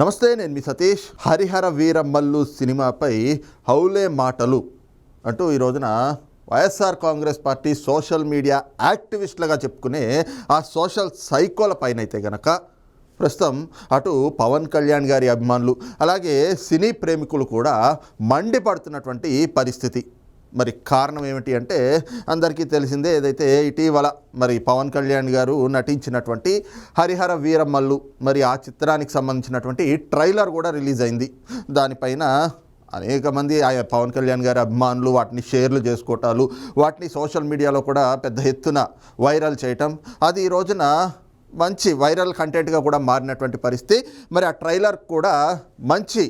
నమస్తే నేను మీ సతీష్. హరిహర వీరమ్మల్లు సినిమాపై హౌలే మాటలు అంటూ ఈ రోజున YSR Congress Party social media యాక్టివిస్టులుగా చెప్పుకునే ఆ సోషల్ సైకోల పైన అయితే గనక ప్రస్తుతం అటు పవన్ కళ్యాణ్ గారి అభిమానులు అలాగే సినీ ప్రేమికులు కూడా మండిపడుతున్నటువంటి పరిస్థితి. మరి కారణం ఏమిటి అంటే అందరికీ తెలిసిందే ఏదైతే ఇటీవల మరి పవన్ కళ్యాణ్ గారు నటించినటువంటి హరిహర వీరమల్లు మరి ఆ చిత్రానికి సంబంధించినటువంటి ట్రైలర్ కూడా రిలీజ్ అయింది. దానిపైన అనేక మంది పవన్ కళ్యాణ్ గారి అభిమానులు వాటిని షేర్లు చేసుకోవటాలు వాటిని సోషల్ మీడియాలో కూడా పెద్ద ఎత్తున వైరల్ చేయటం అది ఈ రోజున మంచి వైరల్ కంటెంట్గా కూడా మారినటువంటి పరిస్థితి. మరి ఆ ట్రైలర్ కూడా మంచి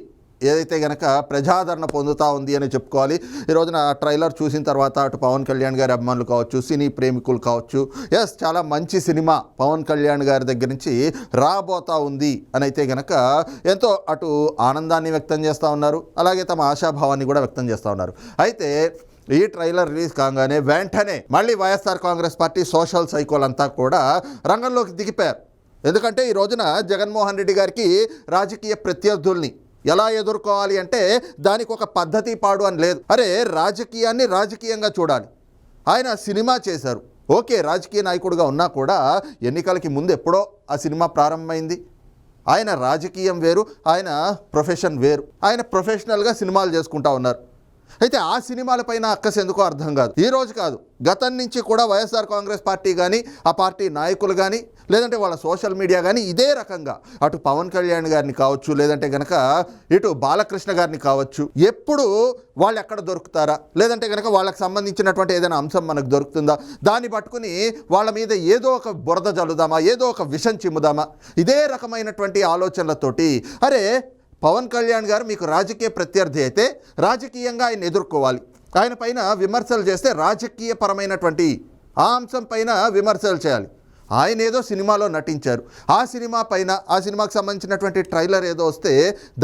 ఏదైతే గనక ప్రజాదరణ పొందుతూ ఉంది అని చెప్పుకోవాలి. ఈ రోజున ఆ ట్రైలర్ చూసిన తర్వాత అటు పవన్ కళ్యాణ్ గారి అభిమానులు కావచ్చు సినీ ప్రేమికులు కావచ్చు ఎస్ చాలా మంచి సినిమా పవన్ కళ్యాణ్ గారి దగ్గర నుంచి రాబోతా ఉంది అని అయితే గనక ఎంతో అటు ఆనందాన్ని వ్యక్తం చేస్తూ ఉన్నారు. అలాగే తమ ఆశాభావాన్ని కూడా వ్యక్తం చేస్తూ ఉన్నారు. అయితే ఈ ట్రైలర్ రిలీజ్ కాగానే వెంటనే మళ్ళీ వైఎస్ఆర్ కాంగ్రెస్ పార్టీ సోషల్ సైకోలంతా కూడా రంగంలోకి దిగిపోయారు. ఎందుకంటే ఈ రోజున జగన్మోహన్ రెడ్డి గారికి రాజకీయ ప్రత్యర్థుల్ని ఎలా ఎదుర్కోవాలి అంటే దానికి ఒక పద్ధతి పాడు అని లేదు. అరే రాజకీయాన్ని రాజకీయంగా చూడాలి. ఆయన సినిమా చేశారు. ఓకే రాజకీయ నాయకుడిగా ఉన్నా కూడా ఎన్నికలకి ముందు ఎప్పుడో ఆ సినిమా ప్రారంభమైంది. ఆయన రాజకీయం వేరు ఆయన ప్రొఫెషన్ వేరు. ఆయన ప్రొఫెషనల్గా సినిమాలు చేసుకుంటా ఉన్నారు. అయితే ఆ సినిమాలపైన అక్కస్ ఎందుకో అర్థం కాదు. ఈ రోజు కాదు. గతం నుంచి కూడా వైఎస్ఆర్ కాంగ్రెస్ పార్టీ కానీ ఆ పార్టీ నాయకులు కానీ లేదంటే వాళ్ళ సోషల్ మీడియా కానీ ఇదే రకంగా. అటు పవన్ కళ్యాణ్ గారిని కావచ్చు లేదంటే గనక ఇటు బాలకృష్ణ గారిని కావచ్చు ఎప్పుడు వాళ్ళు ఎక్కడ దొరుకుతారా? లేదంటే కనుక వాళ్ళకి సంబంధించినటువంటి ఏదైనా అంశం మనకు దొరుకుతుందా? దాన్ని పట్టుకుని వాళ్ళ మీద ఏదో ఒక బురద జల్లుదామా? ఏదో ఒక విషం చిమ్ముదామా? ఇదే రకమైనటువంటి ఆలోచనలతోటి అరే పవన్ కళ్యాణ్ గారు మీకు రాజకీయ ప్రత్యర్థి అయితే రాజకీయంగా ఆయన ఎదుర్కోవాలి. ఆయన పైన విమర్శలు చేస్తే రాజకీయపరమైనటువంటి ఆ అంశం పైన విమర్శలు చేయాలి. ఆయన ఏదో సినిమాలో నటించారు. ఆ సినిమా పైన ఆ సినిమాకి సంబంధించినటువంటి ట్రైలర్ ఏదో వస్తే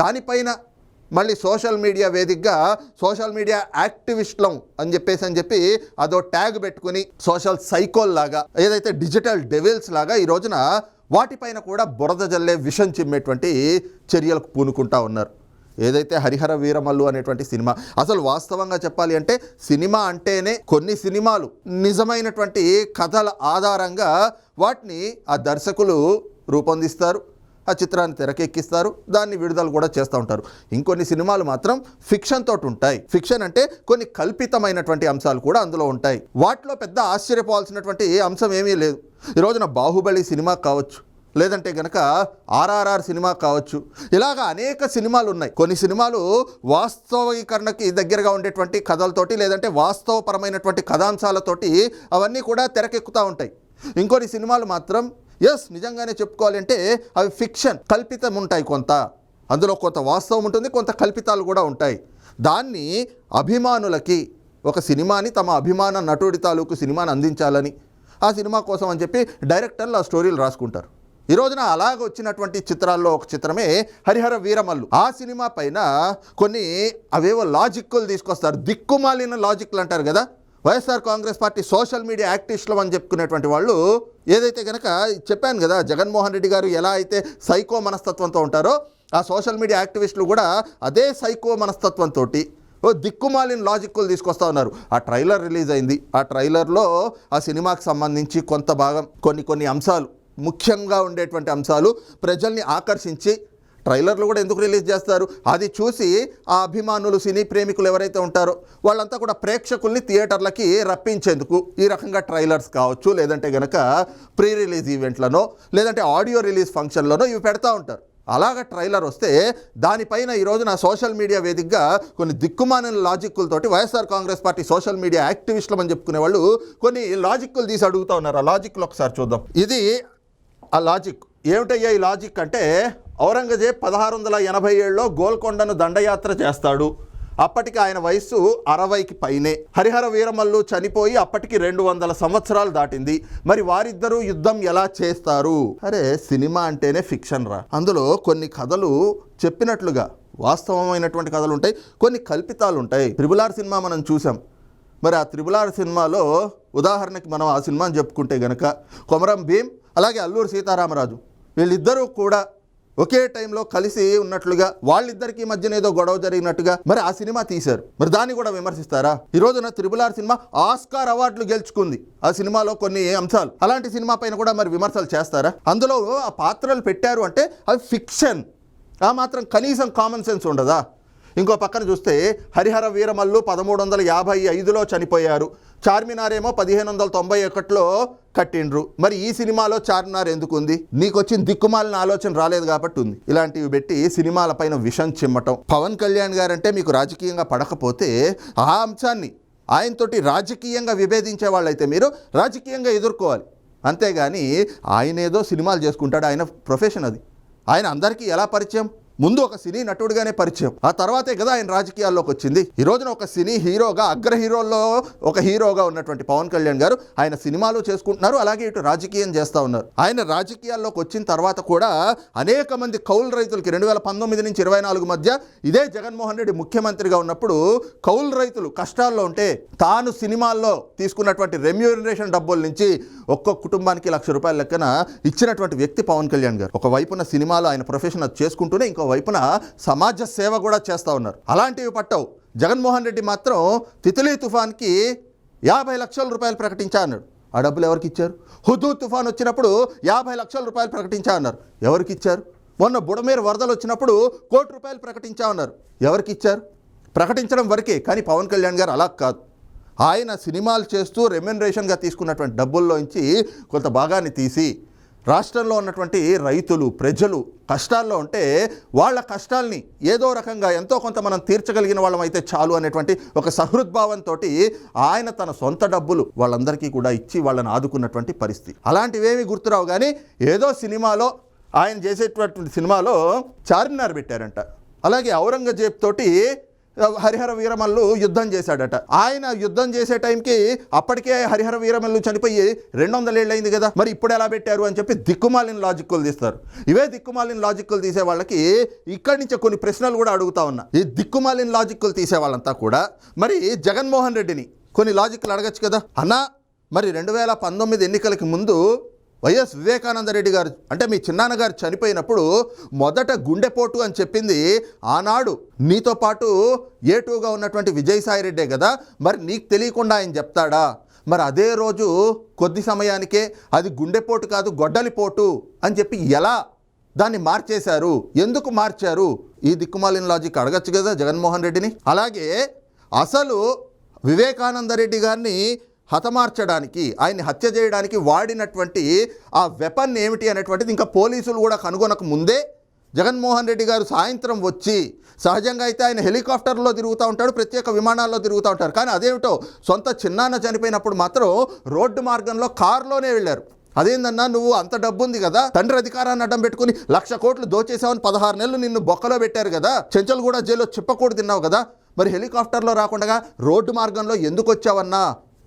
దానిపైన మళ్ళీ సోషల్ మీడియా వేదికగా సోషల్ మీడియా యాక్టివిస్ట్లం అని చెప్పేసి అని చెప్పి అదో ట్యాగ్ పెట్టుకుని సోషల్ సైకోల్ లాగా ఏదైతే డిజిటల్ డెవిల్స్ లాగా ఈ రోజున వాటిపైన కూడా బురద జల్లే విషం చిమ్మేటువంటి చర్యలకు పూనుకుంటా ఉన్నారు. ఏదైతే హరిహర వీరమల్లు అనేటువంటి సినిమా అసలు వాస్తవంగా చెప్పాలి అంటే సినిమా అంటేనే కొన్ని సినిమాలు నిజమైనటువంటి కథల ఆధారంగా వాటిని ఆ దర్శకులు రూపొందిస్తారు. ఆ చిత్రాన్ని తెరకెక్కిస్తారు. దాన్ని విడుదల కూడా చేస్తూ ఉంటారు. ఇంకొన్ని సినిమాలు మాత్రం ఫిక్షన్ తోటి ఉంటాయి. ఫిక్షన్ అంటే కొన్ని కల్పితమైనటువంటి అంశాలు కూడా అందులో ఉంటాయి. వాటిలో పెద్ద ఆశ్చర్యపోవాల్సినటువంటి ఏ అంశం ఏమీ లేదు. ఈ రోజున బాహుబలి సినిమా కావచ్చు. లేదంటే గనక ఆర్ఆర్ఆర్ సినిమా కావచ్చు. ఇలాగ అనేక సినిమాలు ఉన్నాయి. కొన్ని సినిమాలు వాస్తవీకరణకి దగ్గరగా ఉండేటువంటి కథలతోటి లేదంటే వాస్తవపరమైనటువంటి కథాంశాలతోటి అవన్నీ కూడా తెరకెక్కుతూ ఉంటాయి. ఇంకొన్ని సినిమాలు మాత్రం ఎస్ నిజంగానే చెప్పుకోవాలి అంటే అవి ఫిక్షన్ కల్పితం ఉంటాయి కొంత. అందులో కొంత వాస్తవం ఉంటుంది కొంత కల్పితాలు కూడా ఉంటాయి. దాన్ని అభిమానులకి ఒక సినిమాని తమ అభిమాన నటుడి తాలూకు సినిమాని అందించాలని ఆ సినిమా కోసం అని చెప్పి డైరెక్టర్లు ఆ స్టోరీలు రాసుకుంటారు. ఈ రోజున అలాగ వచ్చినటువంటి చిత్రాల్లో ఒక చిత్రమే హరిహర వీరమల్లు. ఆ సినిమా పైన కొన్ని అవేవో లాజిక్లు తీసుకొస్తారు. దిక్కుమాలిన లాజిక్లు అంటారు కదా. YSR Congress Party social media యాక్టివిస్టులు అని చెప్పుకునేటువంటి వాళ్ళు ఏదైతే కనుక చెప్పాను కదా జగన్మోహన్ రెడ్డి గారు ఎలా అయితే సైకో మనస్తత్వంతో ఉంటారో ఆ సోషల్ మీడియా యాక్టివిస్టులు కూడా అదే సైకో మనస్తత్వంతో ఓ దిక్కుమాలిన లాజిక్లు తీసుకొస్తా ఉన్నారు. ఆ ట్రైలర్ రిలీజ్ అయింది. ఆ ట్రైలర్లో ఆ సినిమాకి సంబంధించి కొంత భాగం కొన్ని కొన్ని అంశాలు ముఖ్యంగా ఉండేటువంటి అంశాలు ప్రజల్ని ఆకర్షించి ట్రైలర్లు కూడా ఎందుకు రిలీజ్ చేస్తారు? అది చూసి ఆ అభిమానులు సినీ ప్రేమికులు ఎవరైతే ఉంటారో వాళ్ళంతా కూడా ప్రేక్షకుల్ని థియేటర్లకి రప్పించేందుకు ఈ రకంగా ట్రైలర్స్ కావచ్చు లేదంటే గనక ప్రీ రిలీజ్ ఈవెంట్లనో లేదంటే ఆడియో రిలీజ్ ఫంక్షన్లోనో ఇవి పెడతా ఉంటారు. అలాగ ట్రైలర్ వస్తే దానిపైన ఈ రోజున సోషల్ మీడియా వేదికగా కొన్ని దిక్కుమాలిన లాజిక్కులతోటి YSR Congress Party social media యాక్టివిస్టులు అని చెప్పుకునే వాళ్ళు కొన్ని లాజిక్లు తీసి అడుగుతా ఉన్నారు. ఆ లాజిక్లు ఒకసారి చూద్దాం. ఇది ఆ లాజిక్. ఏమిటయ్యా ఈ లాజిక్ అంటే ఔరంగజేబ్ పదహారు వందల ఎనభై ఏడులో గోల్కొండను దండయాత్ర చేస్తాడు. అప్పటికి ఆయన వయస్సు అరవైకి పైనే. హరిహర వీరమల్లు చనిపోయి అప్పటికి రెండు వందల సంవత్సరాలు దాటింది. మరి వారిద్దరూ యుద్ధం ఎలా చేస్తారు? అరే సినిమా అంటేనే ఫిక్షన్ రా. అందులో కొన్ని కథలు చెప్పినట్లుగా వాస్తవమైనటువంటి కథలు ఉంటాయి కొన్ని కల్పితాలు ఉంటాయి త్రిబుల్ ఆర్ సినిమా మనం చూసాం మరి ఆ త్రిబుల్ ఆర్ సినిమాలో ఉదాహరణకి మనం ఆ సినిమాని చెప్పుకుంటే గనక కొమరం భీం అలాగే అల్లూరు సీతారామరాజు. వీళ్ళిద్దరూ కూడా ఒకే టైంలో కలిసి ఉన్నట్లుగా వాళ్ళిద్దరికి మధ్యన ఏదో గొడవ జరిగినట్టుగా మరి ఆ సినిమా తీశారు. మరి దాన్ని కూడా విమర్శిస్తారా? ఈ రోజున త్రిబుల్ ఆర్ సినిమా ఆస్కార్ అవార్డులు గెలుచుకుంది. ఆ సినిమాలో కొన్ని అంశాలు. అలాంటి సినిమా పైన కూడా మరి విమర్శలు చేస్తారా? అందులో ఆ పాత్రలు పెట్టారు అంటే అవి ఫిక్షన్. ఆ మాత్రం కనీసం కామన్ సెన్స్ ఉండదా? ఇంకో పక్కన చూస్తే హరిహర వీరమల్లు పదమూడు వందల యాభై ఐదులో చనిపోయారు. చార్మినార్ ఏమో పదిహేను వందల తొంభై ఒకటిలో కట్టిండ్రు. మరి ఈ సినిమాలో చార్మినార్ ఎందుకు ఉంది నీకు వచ్చిన దిక్కుమాలిన ఆలోచన రాలేదు కాబట్టి ఉంది. ఇలాంటివి పెట్టి సినిమాల పైన విషం చిమ్మటం. పవన్ కళ్యాణ్ గారంటే మీకు రాజకీయంగా పడకపోతే ఆ అంశాన్ని ఆయనతోటి రాజకీయంగా విభేదించే వాళ్ళైతే మీరు రాజకీయంగా ఎదుర్కోవాలి. అంతేగాని ఆయన ఏదో సినిమాలు చేసుకుంటాడు. ఆయన ప్రొఫెషన్ అది. ఆయన అందరికీ ఎలా పరిచయం? ముందు ఒక సినీ నటుడిగానే పరిచయం. ఆ తర్వాతే కదా ఆయన రాజకీయాల్లోకి వచ్చింది. ఈ రోజున ఒక సినీ హీరోగా అగ్ర హీరోల్లో ఒక హీరోగా ఉన్నటువంటి పవన్ కళ్యాణ్ గారు ఆయన సినిమాలు చేసుకుంటున్నారు. అలాగే ఇటు రాజకీయం చేస్తూ ఉన్నారు. ఆయన రాజకీయాల్లోకి వచ్చిన తర్వాత కూడా అనేక మంది కౌలు రైతులకి రెండు వేల పంతొమ్మిది నుంచి ఇరవై నాలుగు మధ్య ఇదే జగన్మోహన్ రెడ్డి ముఖ్యమంత్రిగా ఉన్నప్పుడు కౌలు రైతులు కష్టాల్లో ఉంటే తాను సినిమాల్లో తీసుకున్నటువంటి రెమ్యూనరేషన్ డబ్బుల నుంచి ఒక్కొక్క కుటుంబానికి లక్ష రూపాయల లెక్కన ఇచ్చినటువంటి వ్యక్తి పవన్ కళ్యాణ్ గారు. ఒక వైపున సినిమాలో ఆయన ప్రొఫెషన్ అది చేసుకుంటూనే ఇంకో వైపున సమాజ సేవ కూడా చేస్తూ ఉన్నారు. అలాంటివి పట్టవు. జగన్మోహన్ రెడ్డి మాత్రం తితిలీ తుఫాన్కి యాభై లక్షల రూపాయలు ప్రకటించా అన్నాడు. ఆ డబ్బులు ఎవరికి ఇచ్చారు? హుదూ తుఫాన్ వచ్చినప్పుడు యాభై లక్షల రూపాయలు ప్రకటించా అన్నారు. ఎవరికి ఇచ్చారు? మొన్న బుడమేరు వరదలు వచ్చినప్పుడు కోటి రూపాయలు ప్రకటించా అన్నారు. ఎవరికి ఇచ్చారు? ప్రకటించడం వరకే కానీ పవన్ కళ్యాణ్ గారు అలా కాదు. ఆయన సినిమాలు చేస్తూ రెమ్యునరేషన్గా తీసుకున్నటువంటి డబ్బుల్లోంచి కొంత భాగాన్ని తీసి రాష్ట్రంలో ఉన్నటువంటి రైతులు ప్రజలు కష్టాల్లో ఉంటే వాళ్ళ కష్టాల్ని ఏదో రకంగా ఎంతో కొంత మనం తీర్చగలిగిన వాళ్ళం అయితే చాలు అనేటువంటి ఒక సహృద్భావంతో ఆయన తన సొంత డబ్బులు వాళ్ళందరికీ కూడా ఇచ్చి వాళ్ళని ఆదుకున్నటువంటి పరిస్థితి. అలాంటివేమీ గుర్తురావు కానీ ఏదో సినిమాలో ఆయన చేసేటటువంటి సినిమాలో చార్మినార్ పెట్టారంట. అలాగే ఔరంగజేబ్ తోటి హరిహర వీరమల్లు యుద్ధం చేశాడట. ఆయన యుద్ధం చేసే టైంకి అప్పటికే హరిహర వీరమల్లు చనిపోయి రెండు వందల ఏళ్ళు అయింది కదా. మరి ఇప్పుడు ఎలా పెట్టారు అని చెప్పి దిక్కుమాలిన లాజిక్కులు తీస్తారు. ఇవే దిక్కుమాలిన లాజిక్లు తీసే వాళ్ళకి ఇక్కడి నుంచి కొన్ని ప్రశ్నలు కూడా అడుగుతా ఉన్నా. ఈ దిక్కుమాలిన లాజిక్కులు తీసే వాళ్ళంతా కూడా మరి జగన్మోహన్ రెడ్డిని కొన్ని లాజిక్లు అడగచ్చు కదా. అన్నా మరి రెండు వేల పంతొమ్మిది ఎన్నికలకి ముందు వైఎస్ వివేకానంద రెడ్డి గారు అంటే మీ చిన్నాన్నగారు చనిపోయినప్పుడు మొదట గుండెపోటు అని చెప్పింది ఆనాడు. నీతో పాటు ఏటూగా ఉన్నటువంటి విజయసాయి రెడ్డే కదా మరి నీకు తెలియకుండా ఆయన చెప్తాడా? మరి అదే రోజు కొద్ది సమయానికే అది గుండెపోటు కాదు గొడ్డలిపోటు అని చెప్పి ఎలా దాన్ని మార్చేశారు? ఎందుకు మార్చారు? ఈ దిక్కుమాలిన లాజిక్ అడగచ్చు కదా జగన్మోహన్ రెడ్డిని. అలాగే అసలు వివేకానంద రెడ్డి గారిని హతమార్చడానికి ఆయన్ని హత్య చేయడానికి వాడినటువంటి ఆ వెపన్ ఏమిటి అనేటువంటిది ఇంకా పోలీసులు కూడా కనుగొనక ముందే జగన్మోహన్ రెడ్డి గారు సాయంత్రం వచ్చి సహజంగా అయితే ఆయన హెలికాప్టర్లో తిరుగుతూ ఉంటాడు ప్రత్యేక విమానాల్లో తిరుగుతూ ఉంటారు. కానీ అదేమిటో సొంత చిన్నాన్న చనిపోయినప్పుడు మాత్రం రోడ్డు మార్గంలో కారులోనే వెళ్ళారు. అదేందన్నా నువ్వు అంత డబ్బు ఉంది కదా తండ్రి అధికారాన్ని అడ్డం పెట్టుకుని లక్ష కోట్లు దోచేసావని పదహారు నెలలు నిన్ను బొక్కలో పెట్టారు కదా చెంచల్ కూడా జైల్లో చిప్పకూడు తిన్నావు కదా మరి హెలికాప్టర్లో రాకుండా రోడ్డు మార్గంలో ఎందుకు వచ్చావన్నా?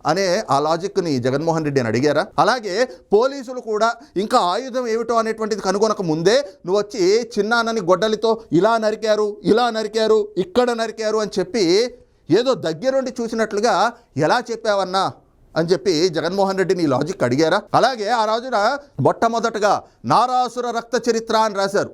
అనే ఆ లాజిక్ని జగన్మోహన్ రెడ్డి అని అడిగారా? అలాగే పోలీసులు కూడా ఇంకా ఆయుధం ఏమిటో అనేటువంటిది కనుగొనక ముందే నువ్వు వచ్చి చిన్నాన్నని గొడ్డలితో ఇలా నరికారు ఇలా నరికారు ఇక్కడ నరికారు అని చెప్పి ఏదో దగ్గరుండి చూసినట్లుగా ఎలా చెప్పావన్నా అని చెప్పి జగన్మోహన్ రెడ్డిని ఈ లాజిక్ అడిగారా? అలాగే ఆ రోజున మొట్టమొదటగా నారాసుర రక్త చరిత్ర అని రాశారు.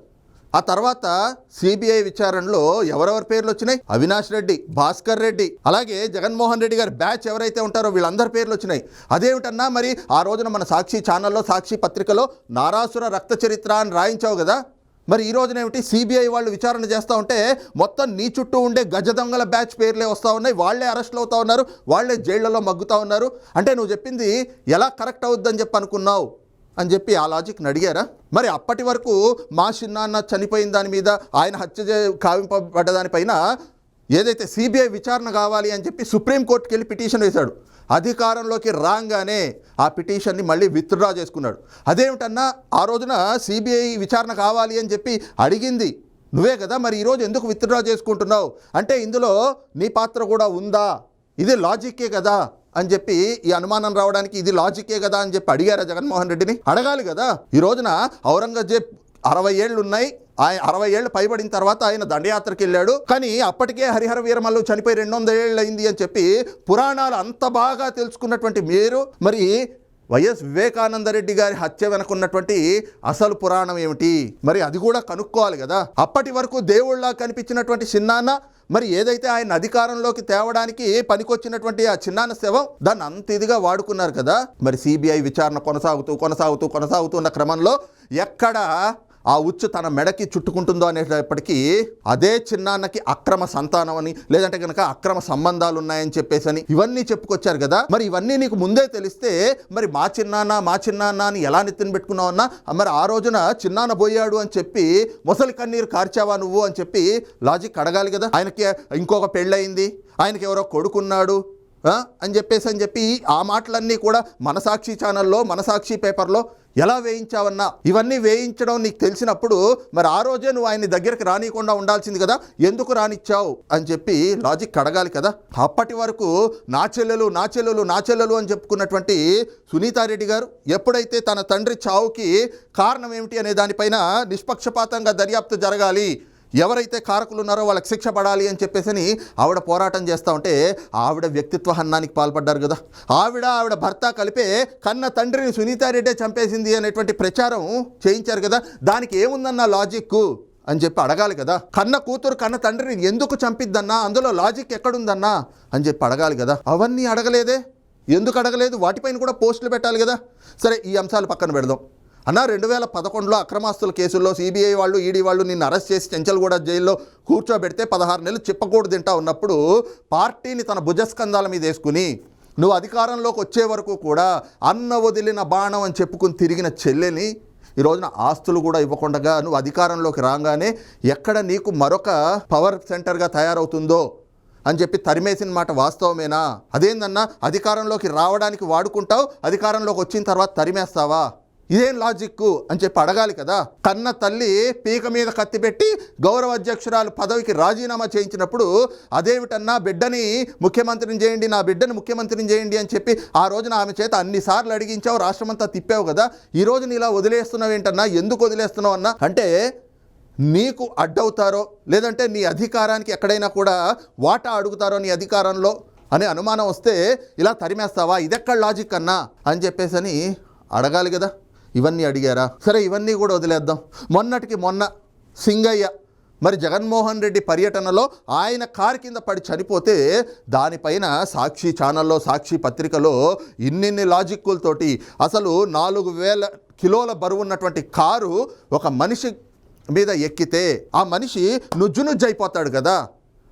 ఆ తర్వాత సిబిఐ విచారణలో ఎవరెవరి పేర్లు వచ్చినాయి? అవినాష్ రెడ్డి భాస్కర్ రెడ్డి అలాగే జగన్మోహన్ రెడ్డి గారి బ్యాచ్ ఎవరైతే ఉంటారో వీళ్ళందరి పేర్లు వచ్చినాయి. అదేమిటన్నా మరి ఆ రోజున మన సాక్షి ఛానల్లో సాక్షి పత్రికలో నారాసుర రక్త చరిత్ర అని రాయించావు కదా? మరి ఈ రోజున ఏమిటి? సిబిఐ వాళ్ళు విచారణ చేస్తూ ఉంటే మొత్తం నీ చుట్టూ ఉండే గజ దొంగల బ్యాచ్ పేర్లే వస్తూ ఉన్నాయి. వాళ్ళే అరెస్ట్లు అవుతా ఉన్నారు. వాళ్ళే జైళ్ళలో మగ్గుతూ ఉన్నారు. అంటే నువ్వు చెప్పింది ఎలా కరెక్ట్ అవుద్దని చెప్పి అనుకున్నావు అని చెప్పి ఆ లాజిక్ని అడిగారా? మరి అప్పటి వరకు మా చిన్నాన్న చనిపోయిన దాని మీద ఆయన హత్య చే- కావింపబడ్డ దానిపైన ఏదైతే సిబిఐ విచారణ కావాలి అని చెప్పి సుప్రీంకోర్టుకి వెళ్ళి పిటిషన్ వేశాడు. అధికారంలోకి రాగానే ఆ పిటిషన్ని మళ్ళీ విత్డ్రా చేసుకున్నాడు. అదేమిటన్నా ఆ రోజున సిబిఐ విచారణ కావాలి అని చెప్పి అడిగింది. నువ్వే కదా మరి ఈరోజు ఎందుకు విత్డ్రా చేసుకుంటున్నావు? అంటే ఇందులో నీ పాత్ర కూడా ఉందా? ఇది లాజిక్కే కదా. అని చెప్పి ఈ అనుమానం రావడానికి ఇది లాజికే కదా అని చెప్పి అడిగారా జగన్మోహన్ రెడ్డిని? అడగాలి కదా. ఈ రోజున ఔరంగజేబ్ అరవై ఏళ్ళు ఉన్నాయి. ఆయన అరవై ఏళ్ళు పైబడిన తర్వాత ఆయన దండయాత్రకి వెళ్ళాడు. కానీ అప్పటికే హరిహర వీరమల్లు చనిపోయి రెండు వందల ఏళ్ళు అయింది అని చెప్పి పురాణాలు అంత బాగా తెలుసుకున్నటువంటి మీరు మరి వైఎస్ వివేకానందరెడ్డి గారి హత్య వెనుకున్నటువంటి అసలు పురాణం ఏమిటి? మరి అది కూడా కనుక్కోవాలి కదా. అప్పటి వరకు దేవుళ్ళ కనిపించినటువంటి చిన్నాన్న మరి ఏదైతే ఆయన అధికారంలోకి తేవడానికి పనికొచ్చినటువంటి ఆ చిన్నాన్న శవం దాన్ని అంత ఇదిగా వాడుకున్నారు కదా. మరి సిబిఐ విచారణ కొనసాగుతూ కొనసాగుతూ కొనసాగుతున్న క్రమంలో ఎక్కడ ఆ ఉచ్చు తన మెడకి చుట్టుకుంటుందో అనేటప్పటికీ అదే చిన్నాన్నకి అక్రమ సంతానం అని లేదంటే కనుక అక్రమ సంబంధాలు ఉన్నాయని చెప్పేసి అని ఇవన్నీ చెప్పుకొచ్చారు కదా. మరి ఇవన్నీ నీకు ముందే తెలిస్తే మరి మా చిన్నాన్న మా చిన్నాన్న అని ఎలా నెత్తిన పెట్టుకున్నావన్నా మరి ఆ రోజున చిన్నాన్న పోయాడు అని చెప్పి ముసలి కన్నీరు కార్చావా నువ్వు అని చెప్పి లాజిక్ అడగాలి కదా. ఆయనకి ఇంకొక పెళ్ళయింది. ఆయనకి ఎవరో కొడుకున్నాడు. అని చెప్పేసి అని చెప్పి ఆ మాటలన్నీ కూడా మనసాక్షి ఛానల్లో మనసాక్షి పేపర్లో ఎలా వేయించావన్నా? ఇవన్నీ వేయించడం నీకు తెలిసినప్పుడు మరి ఆ రోజే నువ్వు ఆయన్ని దగ్గరికి రానియకుండా ఉండాల్సింది కదా? ఎందుకు రానిచ్చావు? అని చెప్పి లాజిక్ అడగాలి కదా? అప్పటి వరకు నా చెల్లెలు నా చెల్లెలు నా చెల్లెలు అని చెప్పుకున్నటువంటి సునీతారెడ్డి గారు ఎప్పుడైతే తన తండ్రి చావుకి కారణం ఏమిటి అనే దానిపైన నిష్పక్షపాతంగా దర్యాప్తు జరగాలి ఎవరైతే కారకులు ఉన్నారో వాళ్ళకి శిక్ష పడాలి అని చెప్పేసి ఆవిడ పోరాటం చేస్తూ ఉంటే ఆవిడ వ్యక్తిత్వ హన్నానికి పాల్పడ్డారు కదా. ఆవిడ ఆవిడ భర్త కలిపే కన్న తండ్రిని సునీతారెడ్డే చంపేసింది అనేటువంటి ప్రచారం చేయించారు కదా. దానికి ఏముందన్న లాజిక్ అని చెప్పి అడగాలి కదా. కన్న కూతురు కన్న తండ్రిని ఎందుకు చంపిద్దన్నా? అందులో లాజిక్ ఎక్కడుందన్నా? అని చెప్పి అడగాలి కదా. అవన్నీ అడగలేదే? ఎందుకు అడగలేదు? వాటిపైన కూడా పోస్టులు పెట్టాలి కదా. సరే ఈ అంశాలు పక్కన పెడదాం. అన్న రెండు వేల పదకొండులో అక్రమాస్తుల కేసుల్లో సిబిఐ వాళ్ళు ఈడీ వాళ్ళు నిన్ను అరెస్ట్ చేసి చెంచల్గూడ జైల్లో కూర్చోబెడితే పదహారు నెలలు చిప్పకూడు తింటా ఉన్నప్పుడు పార్టీని తన భుజస్కంధాల మీద వేసుకుని నువ్వు అధికారంలోకి వచ్చే వరకు కూడా అన్న వదిలిన బాణం అని చెప్పుకుని తిరిగిన చెల్లెని ఈ రోజున ఆస్తులు కూడా ఇవ్వకుండా నువ్వు అధికారంలోకి రాగానే ఎక్కడ నీకు మరొక పవర్ సెంటర్గా తయారవుతుందో అని చెప్పి తరిమేసిన మాట వాస్తవమేనా? అదేందన్నా అధికారంలోకి రావడానికి వాడుకుంటావు అధికారంలోకి వచ్చిన తర్వాత తరిమేస్తావా? ఇదేం లాజిక్ అని చెప్పి అడగాలి కదా. కన్న తల్లి పీక మీద కత్తి పెట్టి గౌరవ అధ్యక్షురాలు పదవికి రాజీనామా చేయించినప్పుడు అదేమిటన్నా బిడ్డని ముఖ్యమంత్రిని చేయండి నా బిడ్డని ముఖ్యమంత్రిని చేయండి అని చెప్పి ఆ రోజున ఆమె చేత అన్నిసార్లు అడిగించావు రాష్ట్రమంతా తిప్పావు కదా. ఈ రోజున ఇలా వదిలేస్తున్నావు ఏంటన్నా ఎందుకు వదిలేస్తున్నావు అన్నా? అంటే నీకు అడ్డవుతారో లేదంటే నీ అధికారానికి ఎక్కడైనా కూడా వాటా అడుగుతారో నీ అధికారంలో అనే అనుమానం వస్తే ఇలా తరిమేస్తావా? ఇదెక్కడ లాజిక్ అన్నా? అని చెప్పేసి అని అడగాలి కదా. ఇవన్నీ అడిగారా? సరే ఇవన్నీ కూడా వదిలేద్దాం. మొన్నటికి మొన్న సింగయ్య మరి జగన్మోహన్ రెడ్డి పర్యటనలో ఆయన కారు కింద పడి చనిపోతే దానిపైన సాక్షి ఛానల్లో సాక్షి పత్రికలో ఇన్నిన్ని లాజిక్కులతోటి అసలు నాలుగు వేల కిలోల బరువు ఉన్నటువంటి కారు ఒక మనిషి మీద ఎక్కితే ఆ మనిషి నుజ్జు నుజ్జు అయిపోతాడు కదా.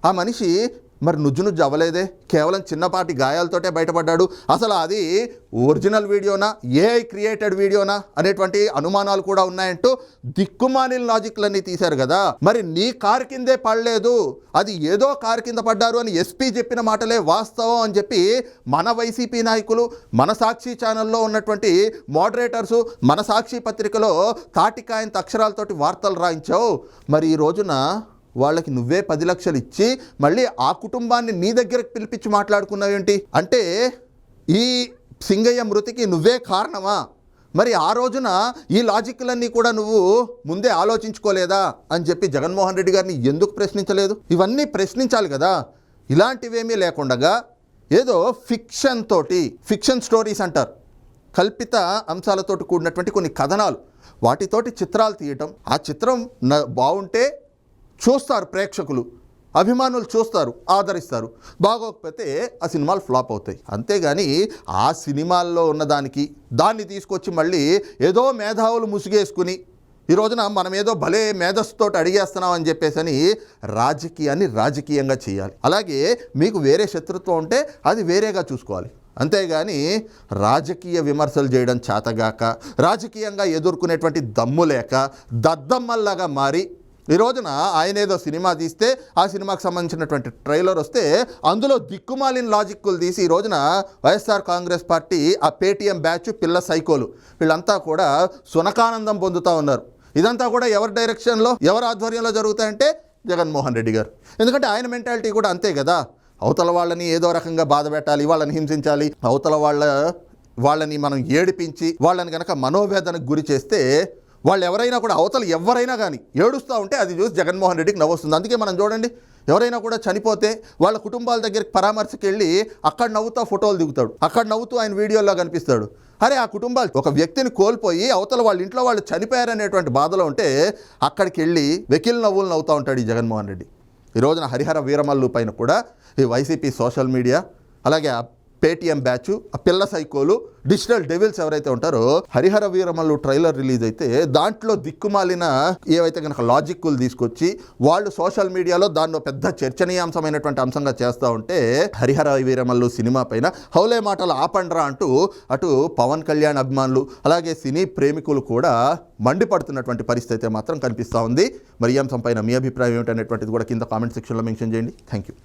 ఆ మనిషి మరి నుజ్జు నుజ్జు అవ్వలేదే కేవలం చిన్నపాటి గాయాలతోటే బయటపడ్డాడు. అసలు అది ఒరిజినల్ వీడియోనా? ఏఐ క్రియేటెడ్ వీడియోనా? అనేటువంటి అనుమానాలు కూడా ఉన్నాయంటూ దిక్కుమాని లాజిక్లన్నీ తీశారు కదా. మరి నీ కారు కిందే పడలేదు. అది ఏదో కారు కింద పడ్డారు అని ఎస్పీ చెప్పిన మాటలే వాస్తవం అని చెప్పి మన వైసీపీ నాయకులు మన సాక్షి ఛానల్లో ఉన్నటువంటి మోడరేటర్సు మన సాక్షి పత్రికలో తాటికాయంత అక్షరాలతోటి వార్తలు రాయించావు. మరి ఈ రోజున వాళ్ళకి నువ్వే పది లక్షలు ఇచ్చి మళ్ళీ ఆ కుటుంబాన్ని నీ దగ్గరకు పిలిపించి మాట్లాడుకున్నావేంటి? అంటే ఈ సింగయ్య మృతికి నువ్వే కారణమా? మరి ఆ రోజున ఈ లాజిక్లన్నీ కూడా నువ్వు ముందే ఆలోచించుకోలేదా? అని చెప్పి జగన్మోహన్ రెడ్డి గారిని ఎందుకు ప్రశ్నించలేదు? ఇవన్నీ ప్రశ్నించాలి కదా. ఇలాంటివేమీ లేకుండగా ఏదో ఫిక్షన్ తోటి ఫిక్షన్ స్టోరీస్ అంటారు. కల్పిత అంశాలతోటి కూడినటువంటి కొన్ని కథనాలు. వాటితోటి చిత్రాలు తీయటం. ఆ చిత్రం బాగుంటే చూస్తారు ప్రేక్షకులు అభిమానులు చూస్తారు ఆదరిస్తారు. బాగోకపోతే ఆ సినిమాలు ఫ్లాప్ అవుతాయి. అంతేగాని ఆ సినిమాల్లో ఉన్నదానికి దాన్ని తీసుకొచ్చి మళ్ళీ ఏదో మేధావులు ముసుగేసుకుని ఈ రోజున మనం ఏదో భలే మేధస్సుతో అడిగేస్తున్నాం అని చెప్పేసి అని రాజకీయాన్ని రాజకీయంగా చేయాలి. అలాగే మీకు వేరే శత్రుత్వం ఉంటే అది వేరేగా చూసుకోవాలి. అంతేగాని రాజకీయ విమర్శలు చేయడం చేతగాక రాజకీయంగా ఎదుర్కొనేటువంటి దమ్ము లేక దద్దమ్మల్లాగా మారి ఈ రోజున ఆయన ఏదో సినిమా తీస్తే ఆ సినిమాకి సంబంధించినటువంటి ట్రైలర్ వస్తే అందులో దిక్కుమాలిన లాజిక్లు తీసి ఈ రోజున వైఎస్ఆర్ కాంగ్రెస్ పార్టీ ఆ పేటీఎం బ్యాచ్ పిల్ల సైకోలు. వీళ్ళంతా కూడా సునకానందం పొందుతూ ఉన్నారు. ఇదంతా కూడా ఎవరి డైరెక్షన్లో ఎవరి ఆధ్వర్యంలో జరుగుతాయంటే జగన్మోహన్ రెడ్డి గారు. ఎందుకంటే ఆయన మెంటాలిటీ కూడా అంతే కదా. అవతల వాళ్ళని ఏదో రకంగా బాధ పెట్టాలి వాళ్ళని హింసించాలి. అవతల వాళ్ళ వాళ్ళని మనం ఏడిపించి వాళ్ళని కనుక మనోవేదనకు గురి చేస్తే వాళ్ళు ఎవరైనా కూడా అవతల ఎవరైనా కానీ ఏడుస్తూ ఉంటే అది చూసి జగన్మోహన్ రెడ్డికి నవ్వొస్తుంది. అందుకే మనం చూడండి ఎవరైనా కూడా చనిపోతే వాళ్ళ కుటుంబాల దగ్గరికి పరామర్శకి వెళ్ళి అక్కడ నవ్వుతూ ఫోటోలు దిగుతాడు. అక్కడ నవ్వుతూ ఆయన వీడియోలో కనిపిస్తాడు. అరే ఆ కుటుంబాలు ఒక వ్యక్తిని కోల్పోయి అవతల వాళ్ళ ఇంట్లో వాళ్ళు చనిపోయారనేటువంటి బాధలో ఉంటే అక్కడికి వెళ్ళి వెకిల్ నవ్వులు నవ్వుతూ ఉంటాడు ఈ జగన్మోహన్ రెడ్డి. ఈ రోజున హరిహర వీరమల్లు పైన కూడా ఈ వైసీపీ సోషల్ మీడియా అలాగే పేటీఎం బ్యాచ్ ఆ పిల్ల సైకోలు డిజిటల్ డెవిల్స్ ఎవరైతే ఉంటారో హరిహర వీరమల్లు ట్రైలర్ రిలీజ్ అయితే దాంట్లో దిక్కుమాలిన ఏవైతే కనుక లాజిక్లు తీసుకొచ్చి వాళ్ళు సోషల్ మీడియాలో దాన్ని పెద్ద చర్చనీయాంశమైనటువంటి అంశంగా చేస్తూ ఉంటే హరిహర వీరమల్లు సినిమా పైన హౌలే మాటలు ఆపండ్రా అంటూ అటు పవన్ కళ్యాణ్ అభిమానులు అలాగే సినీ ప్రేమికులు కూడా మండిపడుతున్నటువంటి పరిస్థితి మాత్రం కనిపిస్తూ ఉంది. మరి ఈ అంశం పైన మీ అభిప్రాయం ఏమిటనేటువంటిది కూడా కింద కామెంట్ సెక్షన్లో మెన్షన్ చేయండి. Thank you